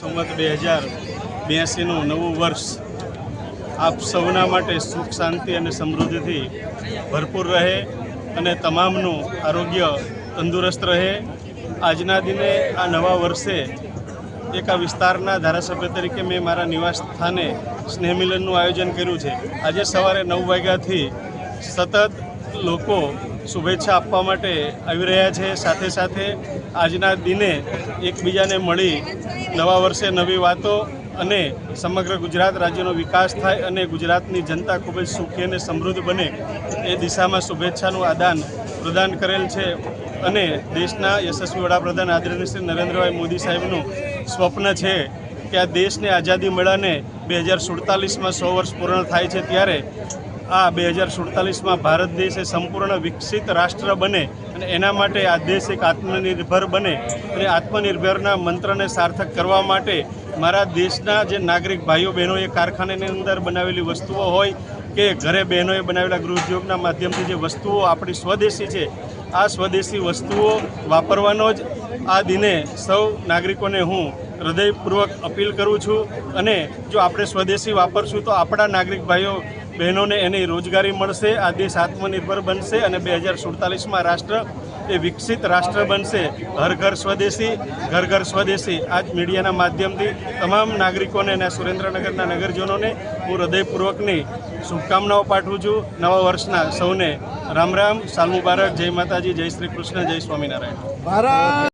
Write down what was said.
સંવત બે હજાર બ્યાસીનું નવું વર્ષ આપ સૌના માટે સુખ, શાંતિ અને સમૃદ્ધિથી ભરપૂર રહે અને તમામનું આરોગ્ય તંદુરસ્ત રહે. આજના દિને આ નવા વર્ષે એક આ વિસ્તારના ધારાસભ્ય તરીકે મેં મારા નિવાસ સ્થાને સ્નેહમિલનનું આયોજન કર્યું છે. આજે સવારે નવ વાગ્યાથી સતત લોકો શુભેચ્છા આપવા માટે આવી રહ્યા છે. સાથે સાથે આજના દિને એકબીજાને મળી નવા વર્ષે નવી વાતો અને સમગ્ર ગુજરાત રાજ્યનો વિકાસ થાય અને ગુજરાતની જનતા ખૂબ જ સુખી અને સમૃદ્ધ બને એ દિશામાં શુભેચ્છાનું આદાન પ્રદાન કરેલ છે અને દેશના યશસ્વી વડાપ્રધાન આદરણીય શ્રી નરેન્દ્રભાઈ મોદી સાહેબનું સ્વપ્ન છે કે આ દેશને આઝાદી મળ્યાને બે હજાર સુડતાલીસમાં સો વર્ષ પૂર્ણ થાય છે ત્યારે આ બે હજાર સુડતાલીસમાં ભારત દેશ એ સંપૂર્ણ વિકસિત રાષ્ટ્ર બને અને એના માટે આ દેશ એક આત્મનિર્ભર બને અને આત્મનિર્ભરના મંત્રને સાર્થક કરવા માટે મારા દેશના જે નાગરિક ભાઈઓ બહેનોએ કારખાનાની અંદર બનાવેલી વસ્તુઓ હોય કે ઘરે બહેનોએ બનાવેલા ગૃહ ઉદ્યોગના માધ્યમથી જે વસ્તુઓ આપણી સ્વદેશી છે આ સ્વદેશી વસ્તુઓ વાપરવાનો જ આ દિને સૌ નાગરિકોને હું હૃદયપૂર્વક અપીલ કરું છું અને જો આપણે સ્વદેશી વાપરશું તો આપણા નાગરિક ભાઈઓ, બહેનોને એની રોજગારી મળશે, આ દેશ આત્મનિર્ભર બનશે અને બે હજાર સુડતાલીસમાં રાષ્ટ્ર એ વિકસિત રાષ્ટ્ર બનશે. હર ઘર સ્વદેશી, ઘર ઘર સ્વદેશી. આ જ મીડિયાના માધ્યમથી તમામ નાગરિકોને અને સુરેન્દ્રનગરના નગરજનોને હું હૃદયપૂર્વકની શુભકામનાઓ પાઠવું છું. નવા વર્ષના સૌને રામ રામ સાલ મુબારક જય માતાજી જય શ્રી કૃષ્ણ જય સ્વામિનારાયણ.